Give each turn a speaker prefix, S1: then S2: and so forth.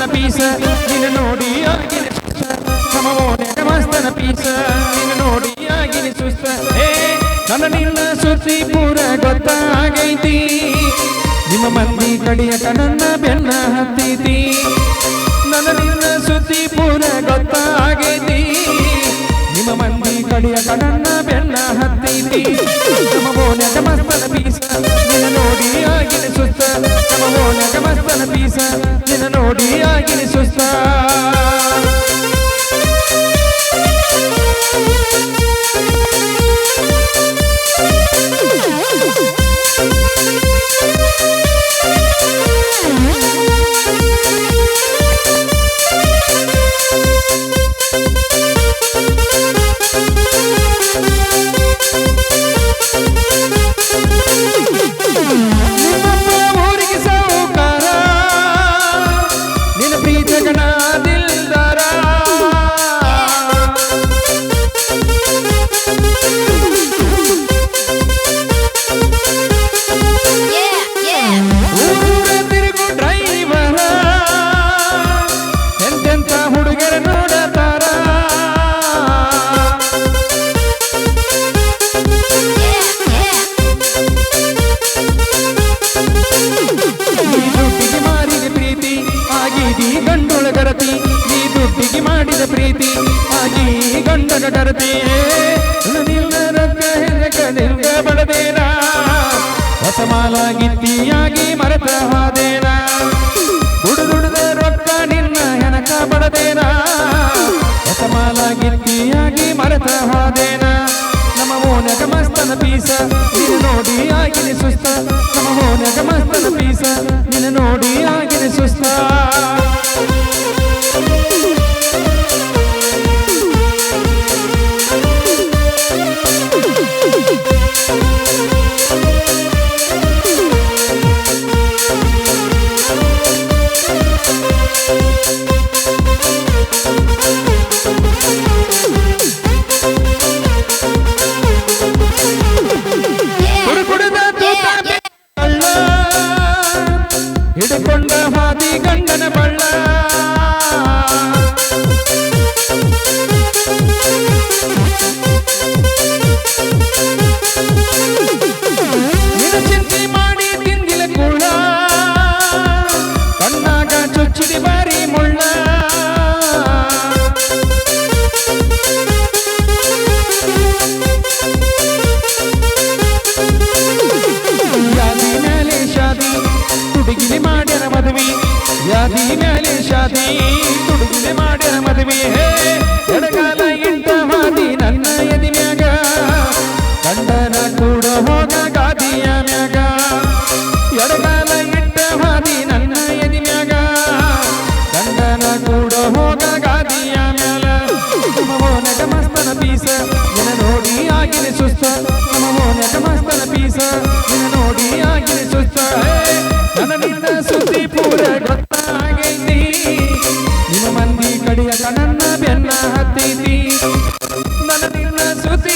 S1: Piece, ನಿನ್ನ ನೋಡಿ ಆಗಿನ ಓಣ್ಯಾಗ ಮಸ್ತನ ಪೀಸ, ನಿನ್ನ ನೋಡಿ ಆಗಿನ ಸುಸ್ತ. ಏ ನನ್ನ ನಿನ್ನ ಸುದ್ದಿ ಪೂರ ಗೊತ್ತಾಗೈತಿ. ನಿಮ್ಮ ಮಂದಿ ಕಡಿಯಕ ನನ್ನ ಬೆನ್ನ ಹತ್ತಿತಿ. ನನ್ನ ನಿನ್ನ ಸುದ್ದಿ ಪೂರ ಗೊತ್ತಾಗೈತಿ. ನಿಮ್ಮ ಮಂದಿ ಕಡಿಯಕ ನನ್ನ ಬೆನ್ನ ಹತ್ತಿತಿ. ಓಣ್ಯಾಗ ಮಸ್ತನ ಪೀಸ, ನಿನ್ನ ನೋಡಿ ಆಗಿನ ಸುಸ್ತ. ಮಸ್ತನ ಪೀಸ ನಿನ್ನ ನೋಡಿ ಆಗಿನ ಸುಸ್ತ. ಗಂಡನ ಡರತಿ ರೊಕ್ಕ ಹೆರಕ ನಿಲ್ಗ ಬಡದೇನ. ಹೊಸ ಮಾಲ ಗಿತ್ತಿಯಾಗಿ ಮರೆತ ಹಾದೇನ. ದುಡು ದುಡಿದ ರೊಕ್ಕ ನಿನ್ನ ಹೆನಕ ಬಡದೇನ. ಹೊಸ ಮಾಲ ಗಿತ್ತಿಯಾಗಿ ಮರೆತ ಹಾದೇನ. ನಮ್ಮ ನಗಮಸ್ತನ ಪೀಸ, ನಿನ್ನ ನೋಡಿ ಆಗಿನ ಸುಸ್ತ. ನಮ್ಮ ನಗಮಸ್ತನ ಪೀಸ, ನಿನ್ನ ನೋಡಿ ಆಗಿನ ಸುಸ್ತ. ಹಿಡ್ಕೊಂಡ ಹಾದಿ ಗಂಡನ ತುಡುಗಿಲಿ ಮಾಡ್ಯಾರ ಮದುವೆ. ಯಾದಿ ಮೇಲೆ ಶಾದಿ, ತುಡುಗಿಲಿ ಮಾಡ್ಯಾರ ಮದುವೆ. ಎಡಗಾಲ ಇಂಟ ಮಾದಿ ನನ್ನ ಎದಿ ಮ್ಯಾಗ. ಗಂಡನ ಕೂಡ ಹೋಗ ಗಾದಿಯ ಮ್ಯಾಗ. ಎಡಗಾಲ ಇಂಟ ಮಾದಿ ನನ್ನ ಎದಿ ಮ್ಯಾಗ. ಗಂಡನ ಕೂಡ ಹೋಗ ಗಾದಿಯ ಮ್ಯಾಲ. ನಮ್ಮ ಮೋನಗ ಮಸ್ತನ ಪೀಸ, ನಿನ್ನ ನೋಡಿ ಆಗಿನ ಸುಸ್ತ. ನಮ್ಮ ಮೋನಗ ಮಸ್ತನ ಪೀಸ, ನಿನ್ನ ನೋಡಿ ಆಗಿನ ಸುಸ್ತ. ಬೆನ್ನ ಹತ್ತೈತಿ ನನ್ನ ನಿನ್ನ ಸುದ್ದಿ